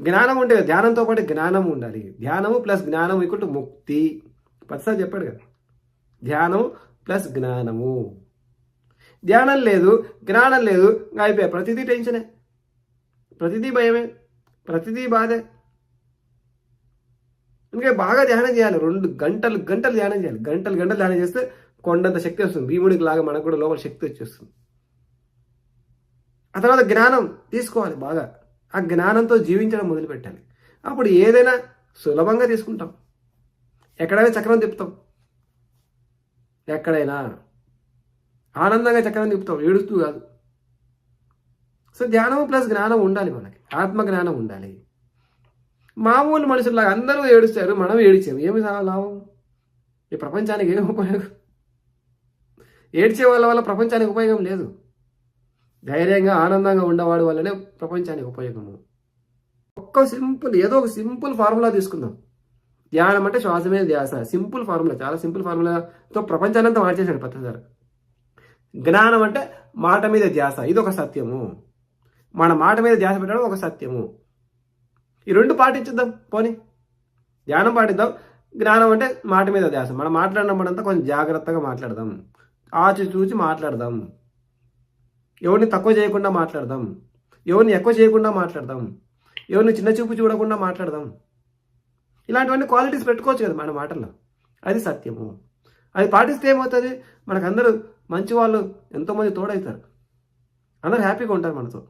జ్ఞానం ఉంటే ధ్యానంతో పాటు జ్ఞానం ఉండాలి. ధ్యానము ప్లస్ జ్ఞానం ఇక్కడ ముక్తి. ప్రతిసారి చెప్పాడు కదా. ధ్యానం ప్లస్ జ్ఞానము. ధ్యానం లేదు జ్ఞానం లేదు ఇంకా అయిపోయాయి. ప్రతిదీ టెన్షనే ప్రతిదీ భయమే ప్రతిదీ బాధే. ఇంకా బాగా ధ్యానం చేయాలి. రెండు గంటలు గంటలు ధ్యానం చేయాలి. గంటలు గంటలు ధ్యానం చేస్తే కొండంత శక్తి వస్తుంది. భీముడికి లాగా మనకు కూడా లోపల శక్తి వచ్చేస్తుంది. ఆ తర్వాత జ్ఞానం తీసుకోవాలి బాగా. ఆ జ్ఞానంతో జీవించడం మొదలుపెట్టాలి. అప్పుడు ఏదైనా సులభంగా తీసుకుంటాం. ఎక్కడైనా చక్రం తిప్పుతాం. ఎక్కడైనా ఆనందంగా చక్రం తిప్పుతాం. ఏడుస్తూ కాదు. సో ధ్యానం ప్లస్ జ్ఞానం ఉండాలి మనకి. ఆత్మ జ్ఞానం ఉండాలి. మామూలు మనుషుల్లాగా అందరూ ఏడుస్తారు. మనం ఏడిచాము ఏమి లాభం? ఈ ప్రపంచానికి ఏం ఉపయోగం? ఏడ్చే వాళ్ళ వల్ల ప్రపంచానికి ఉపయోగం లేదు. ధైర్యంగా ఆనందంగా ఉండేవాడు వల్లనే ప్రపంచానికి ఉపయోగము. ఒక్క సింపుల్ ఏదో ఒక సింపుల్ ఫార్ములా తీసుకుందాం. ధ్యానం అంటే శ్వాస మీద ధ్యాస. సింపుల్ ఫార్ములా చాలా సింపుల్ ఫార్ములాతో ప్రపంచాన్ని అంతా మార్చేశాడు పత్రిసారి జ్ఞానం అంటే మాట మీద ధ్యాస. ఇది ఒక సత్యము. మన మాట మీద ధ్యాస పెట్టడం ఒక సత్యము. ఈ రెండు పాటించుద్దాం పోనీ. ధ్యానం పాటిద్దాం. జ్ఞానం అంటే మాట మీద ధ్యాస. మనం మాట్లాడినప్పుడంతా కొంచెం జాగ్రత్తగా మాట్లాడదాం. ఆచి చూచి మాట్లాడదాం. ఎవరిని తక్కువ చేయకుండా మాట్లాడదాం. ఎవరిని ఎక్కువ చేయకుండా మాట్లాడదాం. ఎవరిని చిన్న చూపు చూడకుండా మాట్లాడదాం. ఇలాంటివన్నీ క్వాలిటీస్ పెట్టుకోవచ్చు కదా మన మాటల్లో. అది సత్యము. అది పాటిస్తే ఏమవుతుంది? మనకందరూ మంచి వాళ్ళు ఎంతోమంది తోడవుతారు అందరూ హ్యాపీగా ఉంటారు మనతో.